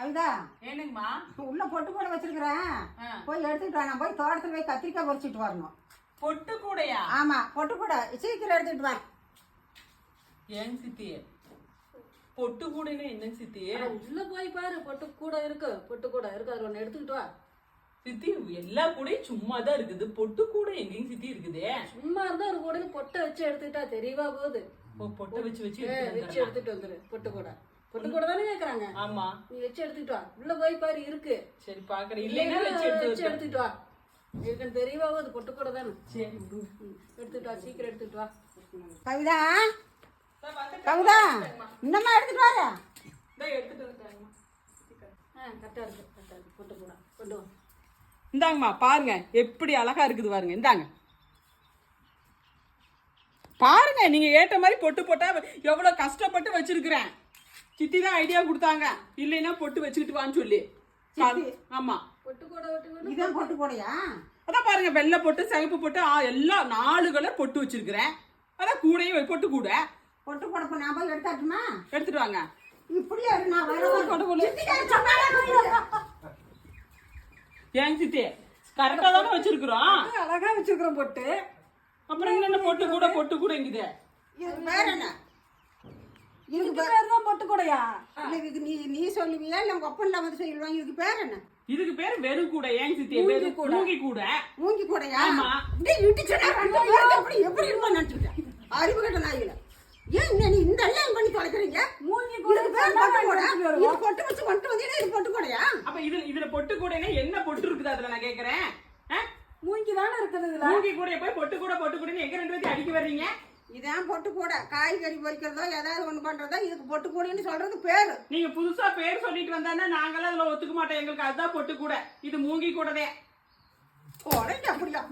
கவிதா ஏனுங்கம்மா உள்ள பொட்டு கூட வச்சிருக்கிறேன். போய் எடுத்துட்டு வா நான் போய் தோட்டத்துல போய் கத்திரிக்காய் பறிச்சிட்டு வரணும். பொட்டு கூடையா? ஆமா பொட்டு கூட. சீக்கிரம் எடுத்துட்டு வா. ஏங்க சித்தி? பொட்டு கூடைன்னா என்னங்க சித்தி? உள்ள போய் பாரு பொட்டு கூட இருக்கு. பொட்டு கூட இருக்கு அது ஒண்ணு எடுத்துக்கிட்டு வா. சித்தி எல்லா கூடையும் சும்மா தான் இருக்குது. பொட்டு கூடை எங்கேயும் சித்தி இருக்குது? சும்மா இருந்தா ஒரு கூட பொட்டை வச்சு எடுத்துக்கிட்டா தெரியவா போகுது. பொட்டை வச்சு வச்சு வச்சு. எடுத்துட்டு வந்துரு பொட்டு கூட. பொட்டு கூட தானே கேக்குறாங்க? ஆமா. நீ வச்சு எடுத்துக்கிட்டு வா. உள்ள போய் பாரு இருக்கு. சரி பாக்குறேன். இல்லைன்னா வச்சு எடுத்து வச்சு வைக்கிறேன். எடுத்துட்டு வா. இருக்குன்னு தெரியவா போகுது பொட்டு கூட தானே. சரி எடுத்துட்டு வா சீக்கிரம் எடுத்துட்டு வா. கவிதா. கவிதா இன்னமா எடுத்துட்டு வர எடுத்துட்டு இந்தாங்கம்மா பாருங்க எப்படி அழகா இருக்குது பாருங்க இந்தாங்க. பாருங்க நீங்க ஏத்த மாதிரி பொட்டு போட்டா எவ்வளவு கஷ்டப்பட்டு வச்சிருக்கிறேன். சித்தி தான் ஐடியா கொடுத்தாங்க. இல்லைன்னா பொட்டு வச்சுக்கிட்டு வான்னு சொல்லி ஆமா. இதான் பொட்டு கூடையா அதான் பாருங்க வெள்ளை பொட்டு சிகப்பு பொட்டு எல்லா நாலு கலர் பொட்டு வச்சிருக்கிறேன். அதான் கூடையும் பொட்டு கூட. பொட்டு கூட இப்ப நான் போய் எடுத்தாட்டுமா? எடுத்துட்டு வாங்க. இப்படியே நான். ஏங்க சித்தி? கரெக்டா தானே வச்சிருக்கிறோம். அழகா வச்சிருக்கிறோம் பொட்டு. அப்புறம் என்ன பொட்டு கூட பொட்டு கூட இங்குது. பேர் என்ன? இதுக்கு பேர் பேர் தான் பொட்டு கூடையா இல்ல, இதுக்கு நீ நீ சொல்லுவியா? இல்ல உங்க அப்பன்ல வந்து சொல்லுவாங்க இதுக்கு பேர் என்ன? இதுக்கு பேரு வெறும் கூட ஏங்க சித்தி வெறும் கூடை. மூங்கி கூட மூங்கி கூடையா ஆமா. டேய் இடிச்சுடா ரெண்டு பேருக்கு எப்படி எப்படி இருப்பா நினைச்சுக்கிட்டேன். அறிவு கட்ட நாயில ஏன் என்ன நீ இந்த எல்லாம் பண்ணி தொலைக்கிறீங்க? மூங்கி இதுக்கு பேர் கூட பொட்டு கூட இது. பொட்டு வச்சு கொண்டு வந்தீங்கன்னா இது பொட்டு கூடையா அப்ப இதுல இதுல பொட்டு கூடைனா என்ன பொட்டு இருக்குது அதுல நான் கேக்குறேன்? ஆ? மூங்கி தானே இருக்குது மூங்கி கூட போய் பொட்டு கூட பொட்டு கூட எங்க ரெண்டு பேர்த்தையும் அடிக்க வர்றீங்க? இதான் பொட்டு கூட. காய்கறி பொரிக்கிறதோ ஏதாவது ஒண்ணு பண்றதோ இதுக்கு பொட்டு கூடைன்னு சொல்றது பேரு. நீங்க புதுசா பேர் சொல்லிட்டு வந்தானே நாங்கெல்லாம் அதுல ஒத்துக்க மாட்டோம். எங்களுக்கு அதுதான் பொட்டு கூட. இது மூங்கி கூடதே உடனே அப்படியா?